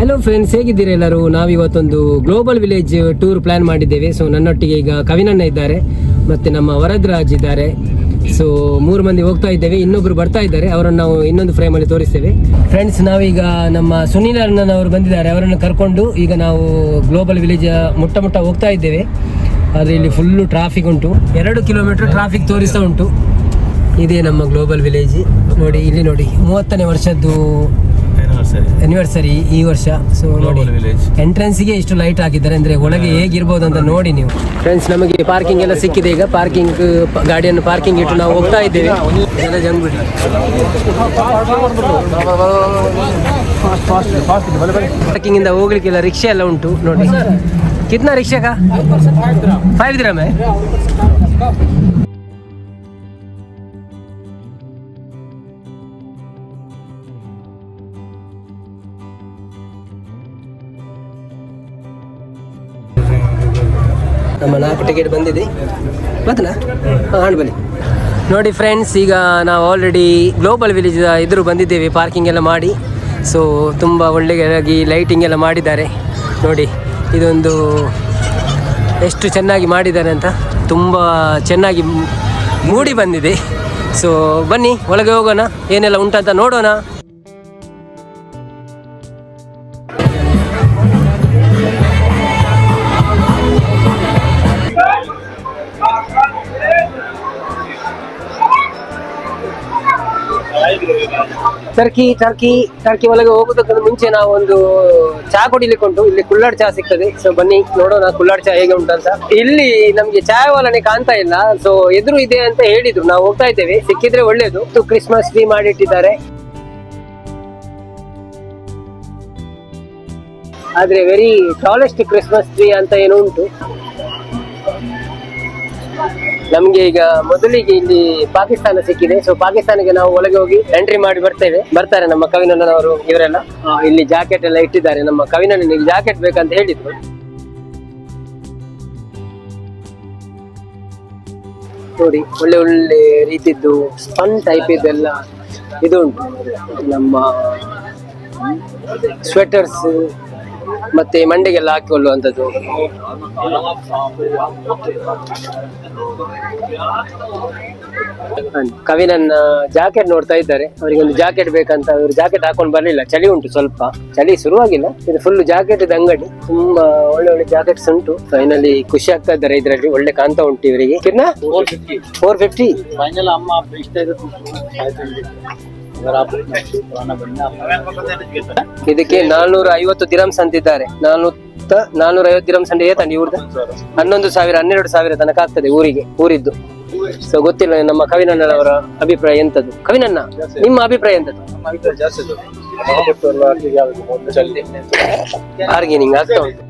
Hello friends ಹೇಗಿದ್ದೀರಾ ಎಲ್ಲರೂ? ನಾವು ಇವತ್ತೊಂದು ಗ್ಲೋಬಲ್ ವಿಲೇಜ್ ಟೂರ್ ಪ್ಲಾನ್ ಮಾಡಿದ್ದೇವೆ. ಸೊ ನನ್ನೊಟ್ಟಿಗೆ ಈಗ ಕವಿನಣ್ಣ ಇದ್ದಾರೆ. ಮತ್ತೆ ನಮ್ಮ ವರದರಾಜ್ ಇದ್ದಾರೆ. ಸೊ ಮೂರು ಮಂದಿ ಹೋಗ್ತಾ ಇದ್ದೇವೆ. ಇನ್ನೊಬ್ರು ಬರ್ತಾ ಇದ್ದಾರೆ. ಅವರನ್ನು ನಾವು ಇನ್ನೊಂದು ಫ್ರೇಮಲ್ಲಿ ತೋರಿಸ್ತೇವೆ. ಫ್ರೆಂಡ್ಸ್ ನಾವೀಗ ನಮ್ಮ ಸುನೀಲ್ ಅಣ್ಣನವರು ಬಂದಿದ್ದಾರೆ. ಅವರನ್ನು ಕರ್ಕೊಂಡು ಈಗ ನಾವು ಗ್ಲೋಬಲ್ ವಿಲೇಜ್ ಮುಟ್ಟ ಮುಟ್ಟ ಹೋಗ್ತಾ ಇದ್ದೇವೆ. ಆದರೆ ಇಲ್ಲಿ ಫುಲ್ಲು ಟ್ರಾಫಿಕ್ ಉಂಟು. ಎರಡು ಕಿಲೋಮೀಟರ್ ಟ್ರಾಫಿಕ್ ತೋರಿಸ್ತಾ ಉಂಟು. ಇದೇ ನಮ್ಮ ಗ್ಲೋಬಲ್ ವಿಲೇಜ್ ನೋಡಿ, ಇಲ್ಲಿ ನೋಡಿ. ಮೂವತ್ತನೇ ವರ್ಷದ್ದು ಆನಿವರ್ಸರಿ ಈ ವರ್ಷ. ಸೊ ನೋಡಿ. ಎಂಟ್ರೆನ್ಸ್ಗೆ ಇಷ್ಟು ಲೈಟ್ ಹಾಕಿದ್ದಾರೆ. ಅಂದ್ರೆ ಒಳಗೆ ಹೇಗಿರ್ಬೋದು ಅಂತ ನೋಡಿ ನೀವು. ಫ್ರೆಂಡ್ಸ್ ನಮಗೆ ಪಾರ್ಕಿಂಗ್ ಎಲ್ಲ ಸಿಕ್ಕಿದೆ. ಈಗ ಪಾರ್ಕಿಂಗ್ ಗಾಡಿಯನ್ನು ಪಾರ್ಕಿಂಗ್ ಇಟ್ಟು ನಾವು ಹೋಗ್ತಾ ಇದ್ದೇವೆ. ಪಾರ್ಕಿಂಗ್ ಇಂದ ಹೋಗ್ಲಿಕ್ಕೆಲ್ಲ ರಿಕ್ಷಾ ಎಲ್ಲ ಉಂಟು. ನೋಡಿ. ಕಿತ್ನಾ ರಿಕ್ಷಾ ಕಾ ಫೈವ್ ದಿರಮ್ ನಮ್ಮ ನಾಲ್ಕು ಟಿಕೆಟ್ ಬಂದಿದೆ. ಬತ್ತನಾ ಹಾಂ ಬನ್ನಿ. ನೋಡಿ ಫ್ರೆಂಡ್ಸ್ ಈಗ ನಾವು ಆಲ್ರೆಡಿ ಗ್ಲೋಬಲ್ ವಿಲೇಜ್ ಎದುರು ಬಂದಿದ್ದೇವೆ ಪಾರ್ಕಿಂಗ್ ಎಲ್ಲ ಮಾಡಿ. ಸೊ ತುಂಬ ಒಳ್ಳೆಯದಾಗಿ ಲೈಟಿಂಗ್ ಎಲ್ಲ ಮಾಡಿದ್ದಾರೆ. ನೋಡಿ, ಇದೊಂದು ಎಷ್ಟು ಚೆನ್ನಾಗಿ ಮಾಡಿದ್ದಾರೆ ಅಂತ. ತುಂಬ ಚೆನ್ನಾಗಿ ಮೂಡಿ ಬಂದಿದೆ. ಸೊ ಬನ್ನಿ, ಒಳಗೆ ಹೋಗೋಣ. ಏನೆಲ್ಲ ಉಂಟಂತ ನೋಡೋಣ. ಟರ್ಕಿ ಟರ್ಕಿ ಟರ್ಕಿ ಒಳಗೆ ಹೋಗೋದಕ್ಕಿಂತ ಮುಂಚೆ ನಾವು ಒಂದು ಚಹಾ ಕುಡಿಲಿಕ್ಕೆ ಉಂಟು ಇಲ್ಲಿ ಕುಳ್ಳಾಡ್ ಚಹಾ ಸಿಗ್ತದೆ. ಸೊ ಬನ್ನಿ, ನೋಡೋಣ ಕುಳ್ಳಾಡ್ ಚಹಾ ಹೇಗೆ ಉಂಟು ಅಂತ ಇಲ್ಲಿ ನಮ್ಗೆ ಚಹಾ ವಾಲನೆ ಕಾಣ್ತಾ ಇಲ್ಲ. ಸೊ ಎದುರು ಇದೆ ಅಂತ ಹೇಳಿದ್ರು. ನಾವು ಹೋಗ್ತಾ ಇದ್ದೇವೆ. ಸಿಕ್ಕಿದ್ರೆ ಒಳ್ಳೇದು. ಕ್ರಿಸ್ಮಸ್ ಟ್ರೀ ಮಾಡಿಟ್ಟಿದ್ದಾರೆ. ಆದ್ರೆ ವೆರಿ ಟಾಲೆಸ್ಟ್ ಕ್ರಿಸ್ಮಸ್ ಟ್ರೀ ಅಂತ ಏನು ಉಂಟು. ನಮ್ಗೆ ಈಗ ಮೊದಲಿಗೆ ಇಲ್ಲಿ ಪಾಕಿಸ್ತಾನ ಸಿಕ್ಕಿದೆ. ಸೊ ಪಾಕಿಸ್ತಾನಕ್ಕೆ ನಾವು ಒಳಗೆ ಹೋಗಿ ಎಂಟ್ರಿ ಮಾಡಿ ಬರ್ತೇವೆ. ಬರ್ತಾರೆ ನಮ್ಮ ಕವಿನಣ್ಣನವರು ಇವರೆಲ್ಲ. ಇಲ್ಲಿ ಜಾಕೆಟ್ ಎಲ್ಲ ಇಟ್ಟಿದ್ದಾರೆ. ನಮ್ಮ ಕವಿನಣ್ಣನಿಗೆ ಜಾಕೆಟ್ ಬೇಕಂತ ಹೇಳಿದ್ರು. ನೋಡಿ, ಒಳ್ಳೆ ಒಳ್ಳೆ ರೀತಿದ್ದು ಸ್ಪನ್ ಟೈಪ್ ಇದೆಲ್ಲ ಇದು ಉಂಟು. ನಮ್ಮ ಸ್ವೆಟರ್ಸ್ ಮತ್ತೆ ಮಂಡೆಗೆಲ್ಲ ಹಾಕಿಕೊಳ್ಳುವಂಥದ್ದು. ಕವಿನನ್ನ ಜಾಕೆಟ್ ನೋಡ್ತಾ ಇದ್ದಾರೆ. ಅವರಿಗೆ ಒಂದು ಜಾಕೆಟ್ ಬೇಕಂತ ಅವರು ಜಾಕೆಟ್ ಹಾಕೊಂಡು ಬರಲಿಲ್ಲ. ಚಳಿ ಉಂಟು ಸ್ವಲ್ಪ. ಚಳಿ ಶುರುವಾಗಿಲ್ಲ. ಇದು ಫುಲ್ ಜಾಕೆಟ್ ಅಂಗಡಿ. ತುಂಬಾ ಒಳ್ಳೆ ಒಳ್ಳೆ ಜಾಕೆಟ್ಸ್ ಉಂಟು. ಫೈನಲಿ ಖುಷಿ ಆಗ್ತಾ ಇದ್ದಾರೆ ಇದರಲ್ಲಿ. ಒಳ್ಳೆ ಕಾಂತ ಉಂಟು ಇವರಿಗೆ. ಫೋರ್ ಫಿಫ್ಟಿ ಫೈನಲ್ ಅಮ್ಮ ಇಷ್ಟ ಇದೆ ಇದಕ್ಕೆ ನಾಲ್ನೂರ ಐವತ್ತು ದಿರಮ್ಸ್ ಅಂತಿದ್ದಾರೆ ನಾನೂತ್ತ ನಾನೂರ ಐವತ್ತು ದಿರಮ್ಸ್ ಅಂದ್ರೆ ಏತಂಡಿ ಇವ್ರದ್ದು? ಹನ್ನೊಂದು ಸಾವಿರ ಹನ್ನೆರಡು ಸಾವಿರ ತನಕ ಆಗ್ತದೆ ಊರಿಗೆ ಊರಿದ್ದು. ಸೊ ಗೊತ್ತಿಲ್ಲ ನಮ್ಮ ಕವಿನಣ್ಣನವರ ಅಭಿಪ್ರಾಯ ಎಂತದ್ದು? ಕವಿನಣ್ಣ ನಿಮ್ಮ ಅಭಿಪ್ರಾಯ ಎಂತದ್ದು? ಬಾರ್ಗೇನಿಂಗ್ ಆಗ್ತಾ ಉಂಟು.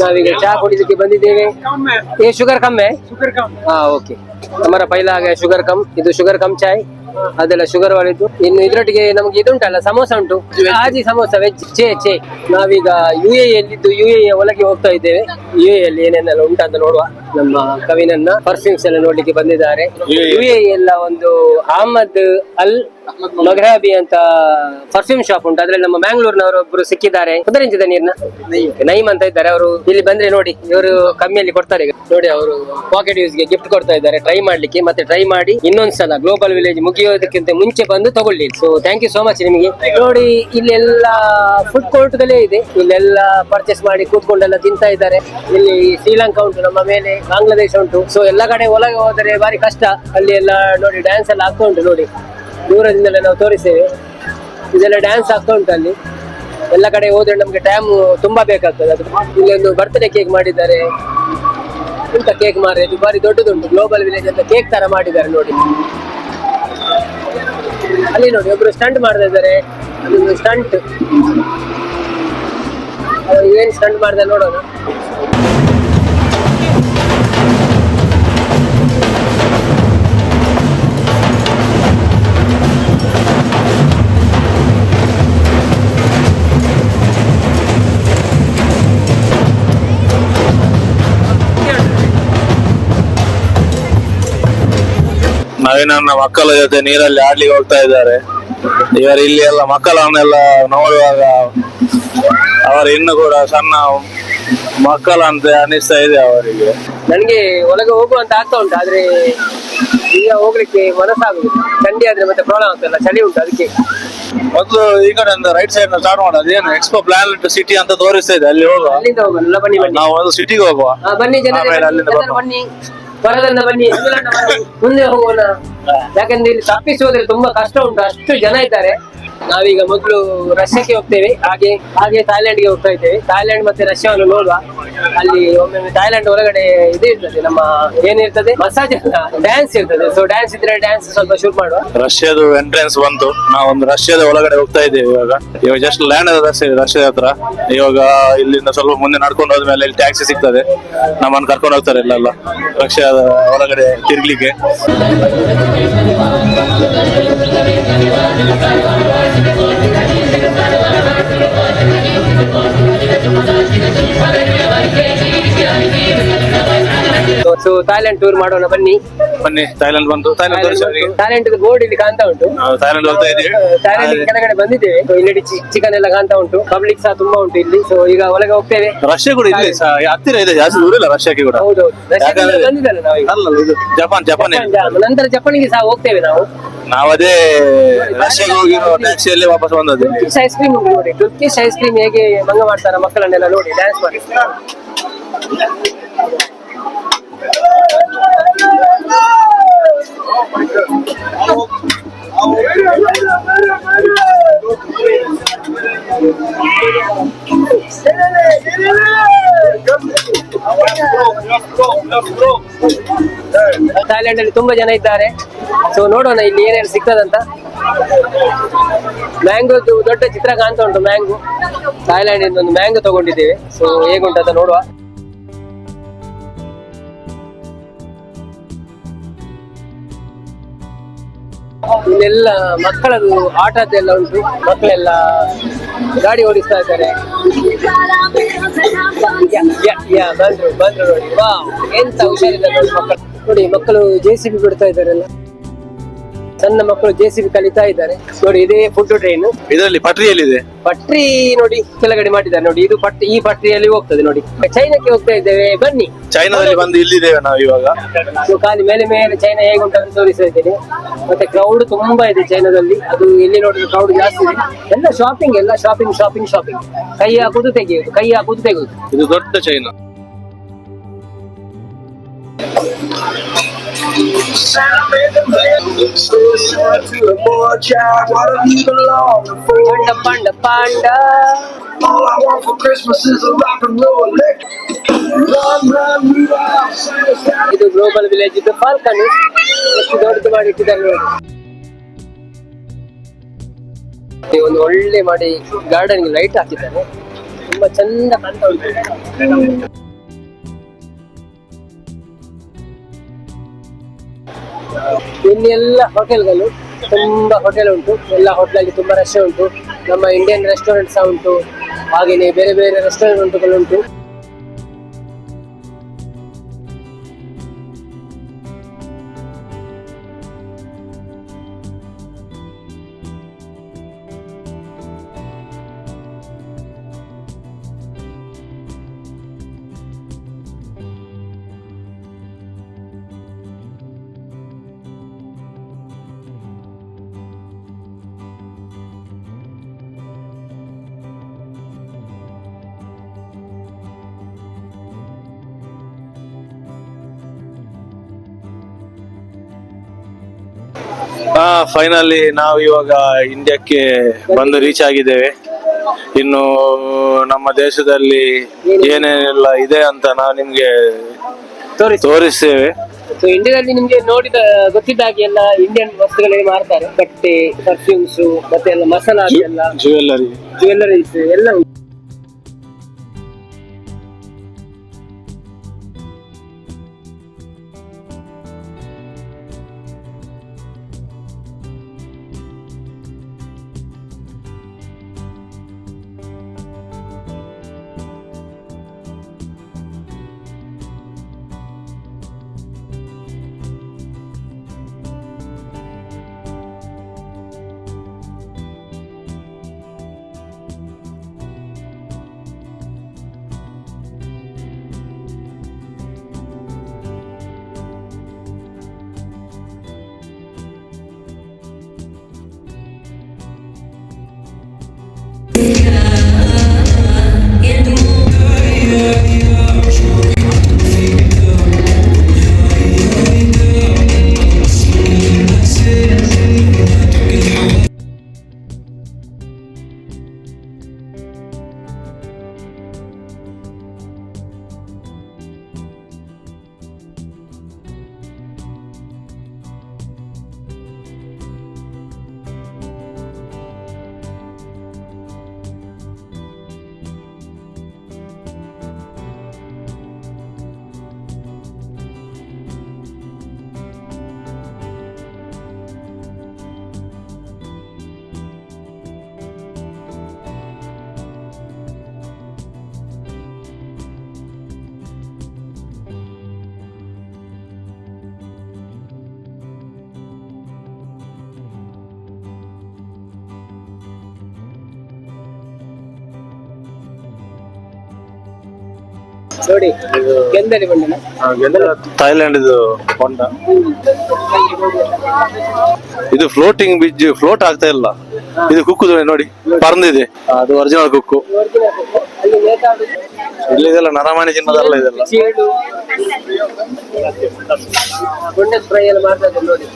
ನಾವೀಗ ಚಹಾ ಕುಡಿಲಿಕ್ಕೆ ಬಂದಿದ್ದೇವೆ. ಏ ಶುಗರ್ ಕಮ್ಮೆ? ಶುಗರ್ ಕಮ್ ಹಾ ಓಕೆ ತಮರ ಪೈಲ ಶುಗರ್ ಕಮ್ ಇದು ಶುಗರ್ ಕಮ್ ಚಾಯ್. ಅದೆಲ್ಲ ಶುಗರ್ ವಾಲಿದ್ದು ಇನ್ನು ಇದ್ರೊಟ್ಟಿಗೆ ನಮ್ಗೆ ಇದುಂಟಲ್ಲ ಸಮೋಸ ಉಂಟು. ಆಜಿ ಸಮೋಸ ವೆಜ್ ಚೇ ಚೇ ನಾವೀಗ ಯು ಎ ಎಲ್ಲಿದ್ದು ಯು ಎ ಒಳಗೆ ಹೋಗ್ತಾ ಇದ್ದೇವೆ. ಯು ಎ ಅಲ್ಲಿ ಏನೇನೆಲ್ಲ ಉಂಟಂತ ನೋಡುವ. ನಮ್ಮ ಕವಿನನ್ನ ಪರ್ಫ್ಯೂಮ್ಸ್ ಎಲ್ಲ ನೋಡ್ಲಿಕ್ಕೆ ಬಂದಿದ್ದಾರೆ. ಯು ಎ ಎಲ್ಲ ಒಂದು ಅಹಮದ್ ಅಲ್ ಮಗ್ರಾಬಿ ಅಂತ ಪರ್ಫ್ಯೂಮ್ ಶಾಪ್ ಉಂಟು. ಅದ್ರಲ್ಲಿ ನಮ್ಮ ಮ್ಯಾಂಗ್ಳೂರ್ನವರು ಒಬ್ರು ಸಿಕ್ಕಿದ್ದಾರೆ. ಕುದರಿಂಚಿದ ನೀರ್ನ? ನೈಮ್ ಅಂತ ಇದ್ದಾರೆ. ಅವರು ಇಲ್ಲಿ ಬಂದ್ರೆ ನೋಡಿ ಇವರು ಕಮ್ಮಿಯಲ್ಲಿ ಕೊಡ್ತಾರೆ ಈಗ. ನೋಡಿ ಅವರು ಪಾಕೆಟ್ ಯೂಸ್ಗೆ ಗಿಫ್ಟ್ ಕೊಡ್ತಾ ಇದ್ದಾರೆ. ಟ್ರೈ ಮಾಡ್ಲಿಕ್ಕೆ ಮತ್ತೆ ಟ್ರೈ ಮಾಡಿ ಇನ್ನೊಂದ್ಸಲ ಗ್ಲೋಬಲ್ ವಿಲೇಜ್ ಮುಗಿಯೋದಕ್ಕಿಂತ ಮುಂಚೆ ಬಂದು ತಗೊಳ್ಳಿ. So thank you so much ನಿಮಗೆ. ನೋಡಿ, ಇಲ್ಲೆಲ್ಲ ಫುಡ್ ಕೋರ್ಟ್ ಗಳೇ ಇದೆ. ಇಲ್ಲೆಲ್ಲ ಪರ್ಚೇಸ್ ಮಾಡಿ ಕೂತ್ಕೊಂಡೆಲ್ಲ ತಿಂತಾ ಇದ್ದಾರೆ. ಇಲ್ಲಿ ಶ್ರೀಲಂಕಾ ಉಂಟು, ನಮ್ಮ ಮೇಲೆ ಬಾಂಗ್ಲಾದೇಶ ಉಂಟು. ಸೊ ಎಲ್ಲ ಕಡೆ ಒಳಗೆ ಹೋದರೆ ಬಾರಿ ಕಷ್ಟ. ಅಲ್ಲಿ ಎಲ್ಲ ನೋಡಿ ಡ್ಯಾನ್ಸ್ ಎಲ್ಲ ಆಗ್ತಾ ಉಂಟು ನೋಡಿ. ದೂರದಿಂದಲೇ ನಾವು ತೋರಿಸ್ತೇವೆ. ಇದೆಲ್ಲ ಡ್ಯಾನ್ಸ್ ಆಗ್ತಾ ಉಂಟು ಅಲ್ಲಿ. ಎಲ್ಲ ಕಡೆ ಹೋದ್ರೆ ನಮ್ಗೆ ಟೈಮ್ ತುಂಬಾ ಬೇಕಾಗ್ತದೆ. ಅದು ಇಲ್ಲಿ ಒಂದು ಬರ್ತ್ಡೇ ಕೇಕ್ ಮಾಡಿದ್ದಾರೆ. ಇಂಥ ಕೇಕ್ ಮಾರಿ ದುಬಾರಿ ದೊಡ್ಡದುಂಟು. ಗ್ಲೋಬಲ್ ವಿಲೇಜ್ ಅಂತ ಕೇಕ್ ತರ ಮಾಡಿದ್ದಾರೆ ನೋಡಿ. ಅಲ್ಲಿ ನೋಡಿ ಒಬ್ರು ಸ್ಟಂಟ್ ಮಾಡ್ತಾ ಇದ್ದಾರೆ. ಅದೊಂದು ಸ್ಟಂಟ್ ಏನ್ ಸ್ಟಂಟ್ ಮಾಡಿದೆ ನೋಡೋಣ. ನನ್ನ ಮಕ್ಕಳ ಜೊತೆ ನೀರಲ್ಲಿ ಆಡ್ಲಿಕ್ಕೆ ಹೋಗ್ತಾ ಇದ್ದಾರೆ. ಇವರು ಇಲ್ಲಿ ಎಲ್ಲ ಮಕ್ಕಳನ್ನೆಲ್ಲ ನೋಡುವಾಗ ಅವರು ಇನ್ನು ಕೂಡ ಸಣ್ಣ ಮಕ್ಕಳಂತೆ ಅನಿಸ್ತಾ ಇದೆ ಅವರಿಗೆ. ನನ್ಗೆ ಒಳಗೆ ಹೋಗುವಂತ ಆಗ್ತಾ ಉಂಟು ಆದ್ರೆ ಈಗ ಹೋಗ್ಲಿಕ್ಕೆ ಮನಸ್ಸಾಗುದಿಲ್ಲ. ಚಂಡಿ ಆದ್ರೆ ಮತ್ತೆ ಪ್ರಾಬ್ಲಮ್ ಆಗ್ತಲ್ಲ ಚಳಿ ಉಂಟು ಅದಕ್ಕೆ. ಮೊದಲು ಈ ಕಡೆ ರೈಟ್ ಸೈಡ್ ಸ್ಟಾರ್ಟ್ ಮಾಡೋದು ಏನು? ಎಕ್ಸ್ಪೋ ಪ್ಲಾನೆಟ್ ಸಿಟಿ ಅಂತ ತೋರಿಸ್ತಾ ಇದೆ ಅಲ್ಲಿ ಹೋಗುವ. ನಾವು ಒಂದು ಸಿಟಿಗೆ ಹೋಗುವ. ಬನ್ನಿ ಬನ್ನಿ. ಅಂಗಲನ್ನ ಬನ್ನಿ. ಮುಂದೆ ಹೋಗೋಣ. ಯಾಕಂದ್ರೆ ಇಲ್ಲಿ ತಪ್ಪಿಸೋದ್ರೆ ತುಂಬಾ ಕಷ್ಟ ಉಂಟು, ಅಷ್ಟು ಜನ ಇದ್ದಾರೆ. ನಾವೀಗ ಮೊದಲು ರಷ್ಯಾಕ್ಕೆ ಹೋಗ್ತೇವೆ, ಹಾಗೆ ಹಾಗೆ ಥಾಯ್ಲೆಂಡ್ಗೆ ಹೋಗ್ತಾ ಇದ್ದೇವೆ. ಥಾಯ್ಲೆಂಡ್ ಮತ್ತೆ ರಷ್ಯಾವನ್ನು ನೋಡುವ. ಅಲ್ಲಿ ಒಮ್ಮೊಮ್ಮೆ ಥೈಲ್ಯಾಂಡ್ ಒಳಗಡೆ ಇದು ಇರ್ತದೆ, ನಮ್ಮ ಏನಿರ್ತದೆ ಮಸಾಜ್ ಡ್ಯಾನ್ಸ್ ಇರ್ತದೆ. ಸೊ ಡ್ಯಾನ್ಸ್ ಇದ್ರೆ ಡ್ಯಾನ್ಸ್ ಸ್ವಲ್ಪ ಶೂಟ್ ಮಾಡುವ. ರಷ್ಯಾದ ಎಂಟ್ರೆನ್ಸ್ ಬಂತು. ನಾವು ಒಂದು ರಷ್ಯಾದ ಒಳಗಡೆ ಹೋಗ್ತಾ ಇದ್ದೇವೆ ಇವಾಗ. ಇವಾಗ ಜಸ್ಟ್ ಲ್ಯಾಂಡ್ ರಷ್ಯಾದ ಹತ್ರ. ಇವಾಗ ಇಲ್ಲಿಂದ ಸ್ವಲ್ಪ ಮುಂದೆ ನಡ್ಕೊಂಡು ಹೋದ್ಮೇಲೆ ಇಲ್ಲಿ ಟ್ಯಾಕ್ಸಿ ಸಿಗ್ತದೆ. ನಮ್ಮನ್ನು ಕರ್ಕೊಂಡು ಹೋಗ್ತಾರೆ ಇಲ್ಲೆಲ್ಲ. ರಷ್ಯಾದ ಒಳಗಡೆ ತಿರ್ಗ್ಲಿಕ್ಕೆ. ಥಾಯ್ಲೆಂಡ್ ಟೂರ್ ಮಾಡೋಣ ಬನ್ನಿ. ಬನ್ನಿ ಥೈಲ್ಯಾಂಡ್ ಬಂತು ಥೈಲ್ಯಾಂಡ್ ಥೈಲ್ಯಾಂಡ್ ಬೋರ್ಡ್ ಇಲ್ಲಿ ಕಾಣ್ತಾ ಉಂಟು. ಥೈಲ್ಯಾಂಡ್ ಹೋಗ್ತಾ ಇದ್ದೀವಿ. ಥಾಯ್ಲೆಂಡ್ ಕೆಳಗಡೆ ಬಂದಿದ್ದೇವೆ. ಇಲ್ಲಿ ಚಿಕನ್ ಎಲ್ಲ ಕಾಣ್ತಾ ಉಂಟು. ಪಬ್ಲಿಕ್ ಸಹ ತುಂಬಾ ಉಂಟು ಇಲ್ಲಿ. ಸೊ ಈಗ ಒಳಗೆ ಹೋಗ್ತೇವೆ. ರಷ್ಯಾ ಕೂಡ ಇಲ್ಲಿ ಸ- ಹತ್ತಿರ ಇದೆ ಜಾಸ್ತಿ ದೂರ ಇಲ್ಲ ರಷ್ಯಾಕ್ಕೆ ಕೂಡ. ಹೌದೌದು ಬಂದಿದ್ದಲ್ಲ ಜಪಾನ್ ಜಪಾನ್ ನಂತರ ಜಪಾನಿಗೆ ಸಹ ಹೋಗ್ತೇವೆ ನಾವು. ನಾವದೇ ರಷ್ಯಾಗೆ ಹೋಗಿರೋ ಟ್ಯಾಕ್ಸಿಯಲ್ಲಿ ವಾಪಸ್ ಬಂದದ್ದು. ಟರ್ಕಿಶ್ ಐಸ್ ಕ್ರೀಮ್ ನೋಡಿ. ಟರ್ಕಿಶ್ ಐಸ್ ಕ್ರೀಮ್ ಹೇಗೆ ಮಂಗ ಮಾಡ್ತಾರೆ ಮಕ್ಕಳನ್ನೆಲ್ಲ ನೋಡಿ ಡ್ಯಾನ್ಸ್ ಮಾಡಿ. ಥಾಯ್ಲೆಂಡ್ ಅಲ್ಲಿ ತುಂಬಾ ಜನ ಇದ್ದಾರೆ. ಸೊ ನೋಡೋಣ ಇಲ್ಲಿ ಏನೇನು ಸಿಗ್ತದಂತ. ಮ್ಯಾಂಗೋದು ದೊಡ್ಡ ಚಿತ್ರ ಕಾಣ್ತಾ ಉಂಟು, ಮ್ಯಾಂಗೋ. ಥಾಯ್ಲೆಂಡ್ ಇಂದ ಒಂದು ಮ್ಯಾಂಗೋ ತಗೊಂಡಿದ್ದೇವೆ. ಸೊ ಹೇಗುಂಟಂತ ನೋಡುವ. ಇಲ್ಲೆಲ್ಲ ಮಕ್ಕಳದು ಆಟದ್ದೆಲ್ಲ ಉಂಟು. ಮಕ್ಕಳೆಲ್ಲ ಗಾಡಿ ಓಡಿಸ್ತಾ ಇದ್ದಾರೆ. ಬಂದ್ರು ಬಂದ್ರು ನೋಡಿ. ವಾ ಎಂತ ಹುಷಾರಿಲ್ಲ ನೋಡಿ ಮಕ್ಕಳು. ನೋಡಿ, ಮಕ್ಕಳು ಜೆ ಸಿ ಬಿ ಬಿಡ್ತಾ ಇದ್ದಾರೆಲ್ಲ. ಸಣ್ಣ ಮಕ್ಕಳು ಜೆಸಿಬಿ ಕಲಿತಾ ಇದ್ದಾರೆ. ನೋಡಿ ಇದೇ ಫುಡ್ ಟ್ರೈನ್ ಇದರಲ್ಲಿ ಪಟ್ರಿಯಲ್ಲಿದೆ ಪಟ್ರಿ ನೋಡಿ ಕೆಳಗಡೆ ಮಾಡಿದ್ದಾರೆ. ನೋಡಿ ಇದು ಪಟ್ರಿ ಈ ಪಟ್ರಿಯಲ್ಲಿ ಹೋಗ್ತದೆ ನೋಡಿ. ಚೈನಾಕ್ಕೆ ಹೋಗ್ತಾ ಇದ್ದೇವೆ. ಬನ್ನಿ. ಚೈನಾದಲ್ಲಿ ಬಂದು ಇಲ್ಲಿದ್ದೇವೆ ನಾವು ಇವಾಗ. ಖಾಲಿ ಮೇಲೆ ಮೇಲೆ ಚೈನಾ ಹೇಗುಂಟು ಅಂತ ತೋರಿಸ್ತಾ ಇದ್ದೇನೆ. ಮತ್ತೆ ಕ್ರೌಡ್ ತುಂಬಾ ಇದೆ ಚೈನಾದಲ್ಲಿ. ಅದು ಎಲ್ಲಿ ನೋಡಿದ್ರೆ ಕ್ರೌಡ್ ಜಾಸ್ತಿ ಇದೆ. ಎಲ್ಲ ಶಾಪಿಂಗ್ ಎಲ್ಲ ಶಾಪಿಂಗ್ ಶಾಪಿಂಗ್ ಶಾಪಿಂಗ್ ಕೈ ಹಾಕುದು ತೆಗೆಯುದು ಕೈ ಹಾಕುದು ತೆಗೆಯುದು ಇದು ದೊಡ್ಡ ಚೈನಾ. ಪಂಡ panda, panda. All I want for Christmas is a rock and roll electric. Run, run, Rudolph, Santa's got ಇದು ಗ್ಲೋಬಲ್ ವಿಲೇಜ್ ಇದು ಫಾಲ್ಕನ್ ಎಷ್ಟು ದೊಡ್ಡದು ಮಾಡಿ ಇಟ್ಟಿದ್ದಾರೆ ನೋಡಿ ಒಂದು ಒಳ್ಳೆ ಮಾಡಿ ಗಾರ್ಡನ್ ಲೈಟ್ ಹಾಕಿದ್ದಾರೆ ತುಂಬಾ ಚಂದ ಕಾಣ್ತಾ ಉಂಟು ಇಲ್ಲಿ ಎಲ್ಲ ಹೋಟೆಲ್ಗಳು ತುಂಬಾ ಹೋಟೆಲ್ ಉಂಟು. ಎಲ್ಲ ಹೋಟೆಲಲ್ಲಿ ತುಂಬಾ ರಶ್ ಉಂಟು. ನಮ್ಮ ಇಂಡಿಯನ್ ರೆಸ್ಟೋರೆಂಟ್ ಸಹ ಉಂಟು. ಹಾಗೆಯೇ ಬೇರೆ ಬೇರೆ ರೆಸ್ಟೋರೆಂಟ್ಗಳು ಉಂಟು. ಫೈನಲಿ ನಾವು ಇವಾಗ ಇಂಡಿಯಾಕ್ಕೆ ಬಂದು ರೀಚ್ ಆಗಿದ್ದೇವೆ. ಇನ್ನು ನಮ್ಮ ದೇಶದಲ್ಲಿ ಏನೇನೆಲ್ಲ ಇದೆ ಅಂತ ನಾವು ನಿಮ್ಗೆ ತೋರಿಸಿ. ತೋರಿಸ್ತೇವೆ. ಸೊ ಇಂಡಿಯಾದಲ್ಲಿ ನಿಮ್ಗೆ ನೋಡಿದ ಗೊತ್ತಿದ್ದ ಹಾಗೆ ಎಲ್ಲ ಇಂಡಿಯನ್ ವಸ್ತುಗಳೇ ಮಾಡ್ತಾರೆ ಬಟ್ಟೆ ಪರ್ಫ್ಯೂಮ್ಸ್ ಮತ್ತೆ ಎಲ್ಲ ಮಸಾಲಾ ಎಲ್ಲ ಜ್ಯುವೆಲ್ಲರಿ ಜ್ಯುವೆಲ್ಲರೀಸ್ ಎಲ್ಲ ನೋಡಿ ಗೆಂದಲಿ ಬಂಡನ ಥೈಲ್ಯಾಂಡ್ ಇದು ಹೊಂಡ ಇದು ಫ್ಲೋಟಿಂಗ್ ಬ್ರಿಡ್ಜ್ ಫ್ಲೋಟ್ ಆಗ್ತಾ ಇಲ್ಲ. ಇದು ಕುಕ್ಕು ದೋಣಿ ನೋಡಿ ಪರಂದಿದೆ. ಅದು ಒರಿಜಿನಲ್ ಕುಕ್ಕು. ಇಲ್ಲಿ ಇದೆಲ್ಲ ನರಮಾಣಿ ಚಿನ್ನದಲ್ಲ ಇದೆಲ್ಲ. ಗುಂಡೆ ಬೊಂಡೆ ಫ್ರೈ ಎಲ್ಲ ಮಾಡ್ತಾ ಇದ್ದೀನಿ ನೋಡಿ.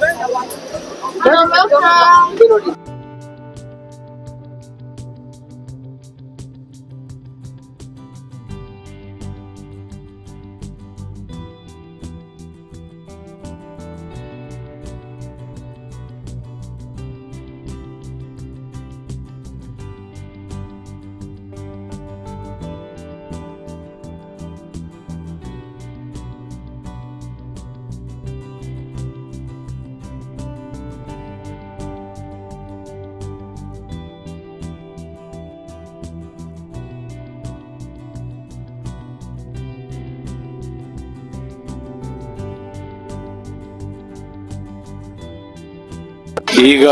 ಈಗ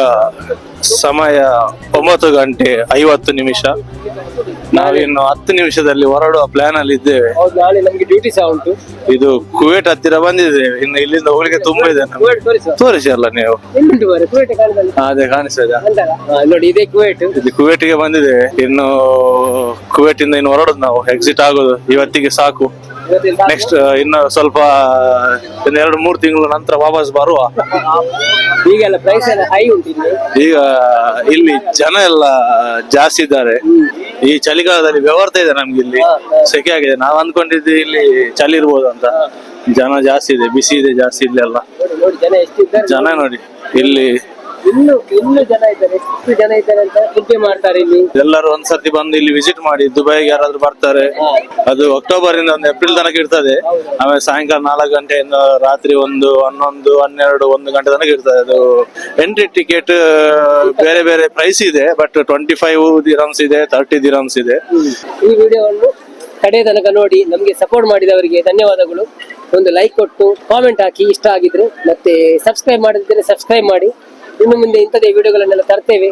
ಸಮಯ ಒಂಬತ್ತು ಗಂಟೆ ಐವತ್ತು ನಿಮಿಷ. ನಾವಿನ್ನು ಹತ್ತು ನಿಮಿಷದಲ್ಲಿ ಹೊರಡುವ ಪ್ಲಾನ್ ಅಲ್ಲಿ ಇದ್ದೇವೆ. ಹೌದು ನಾಳೆ ನಮ್ಗೆ ಡ್ಯೂಟಿ ಸಹ ಉಂಟು. ಇದು ಕುವೇಟ್ ಹತ್ತಿರ ಬಂದಿದ್ದೇವೆ. ಇನ್ನು ಇಲ್ಲಿಂದ ಹೋಗ್ಲಿಕ್ಕೆ ತುಂಬಾ ಇದೆ ನಮ್ಗೆ. ಕುವೇಟ್ ತೋರಿಸುವ. ತೋರಿಸಿ ಅಲ್ಲ ನೀವು ಎಲ್ಲಿಂಟು ಮಾರೆ ಕುವೇಟ್ ಕಾಣದಲ್ಲಿ ಹಾ, ಅದೇ ಕಾಣಿಸ್ತದೆ ಅಂತಲ್ಲ ಹಾ, ನೋಡಿ ಇದೇ ಕುವೇಟ್ ಇದು ಕುವೇಟಿಗೆ ಬಂದಿದ್ದೇವೆ. ಇನ್ನು ಕುವೇಟ್ ಇಂದ ಇನ್ನು ಹೊರಡುದು ನಾವು. ಎಕ್ಸಿಟ್ ಆಗೋದು ಇವತ್ತಿಗೆ ಸಾಕು. ನೆಕ್ಸ್ಟ್ ಇನ್ನು ಸ್ವಲ್ಪ ಇನ್ನು ಎರಡು ಮೂರು ತಿಂಗಳ ನಂತರ ವಾಪಸ್ ಬರುವ. ಈಗೆಲ್ಲ ಪ್ರೈಸ್ ಎಲ್ಲ ಹೈ ಉಂಟು ಈಗ ಇಲ್ಲಿ ಜನ ಎಲ್ಲ ಜಾಸ್ತಿ ಇದ್ದಾರೆ. ಈ ಚಳಿಗಾಲದಲ್ಲಿ ವ್ಯವಹಾರ ಇದೆ ನಮ್ಗೆ ಇಲ್ಲಿ. ಸೆಕೆ ಆಗಿದೆ. ನಾವ್ ಅಂದ್ಕೊಂಡಿದ್ವಿ ಇಲ್ಲಿ ಚಳಿ ಇರ್ಬೋದು ಅಂತ. ಜನ ಜಾಸ್ತಿ ಇದೆ ಬಿಸಿ ಇದೆ ಜಾಸ್ತಿ ಇಲ್ಲಿ ಎಲ್ಲ ನೋಡಿ ನೋಡಿ ಜನ ಎಷ್ಟು ಇದ್ದಾರೆ ಜನ ನೋಡಿ ಇಲ್ಲಿ ಇನ್ನು ಇನ್ನು ಜನ ಇದ್ದಾರೆ ಎಷ್ಟು ಜನ ಇದ್ದಾರೆ ಅಂತ ಪೂಜೆ ಮಾಡ್ತಾರೆ ಇಲ್ಲಿ. ಎಲ್ಲರೂ ಒಂದ್ಸರ್ತಿ ಬಂದು ಇಲ್ಲಿ ವಿಸಿಟ್ ಮಾಡಿ ದುಬೈಗೆ ಯಾರಾದ್ರೂ ಬರ್ತಾರೆ. ಅದು ಅಕ್ಟೋಬರ್ ಇಂದ ಒಂದು ಏಪ್ರಿಲ್ ತನಕ ಇರ್ತದೆ. ಆಮೇಲೆ ಸಾಯಂಕಾಲ ನಾಲ್ಕು ಗಂಟೆಯಿಂದ ರಾತ್ರಿ ಒಂದು ಹನ್ನೊಂದು ಹನ್ನೆರಡು ಒಂದು ಗಂಟೆ ತನಕ ಇರ್ತದೆ. ಅದು ಎಂಟ್ರಿ ಟಿಕೆಟ್ ಬೇರೆ ಬೇರೆ ಪ್ರೈಸ್ ಇದೆ ಬಟ್ ಟ್ವೆಂಟಿ ಫೈವ್ ದಿರಮ್ಸ್ ಇದೆ ತರ್ಟಿ ದಿರಮ್ಸ್ ಇದೆ. ಈ ವಿಡಿಯೋವನ್ನು ಕಡೆ ತನಕ ನೋಡಿ ನಮಗೆ ಸಪೋರ್ಟ್ ಮಾಡಿದವರಿಗೆ ಧನ್ಯವಾದಗಳು. ಒಂದು ಲೈಕ್ ಕೊಟ್ಟು ಕಾಮೆಂಟ್ ಹಾಕಿ ಇಷ್ಟ ಆಗಿದ್ರೆ ಮತ್ತೆ ಸಬ್ಸ್ಕ್ರೈಬ್ ಮಾಡಿದ್ರೆ ಸಬ್ಸ್ಕ್ರೈಬ್ ಮಾಡಿ. ಇನ್ನು ಮುಂದೆ ಇಂಥದೇ ವಿಡಿಯೋಗಳನ್ನೆಲ್ಲ ತರ್ತೇವೆ.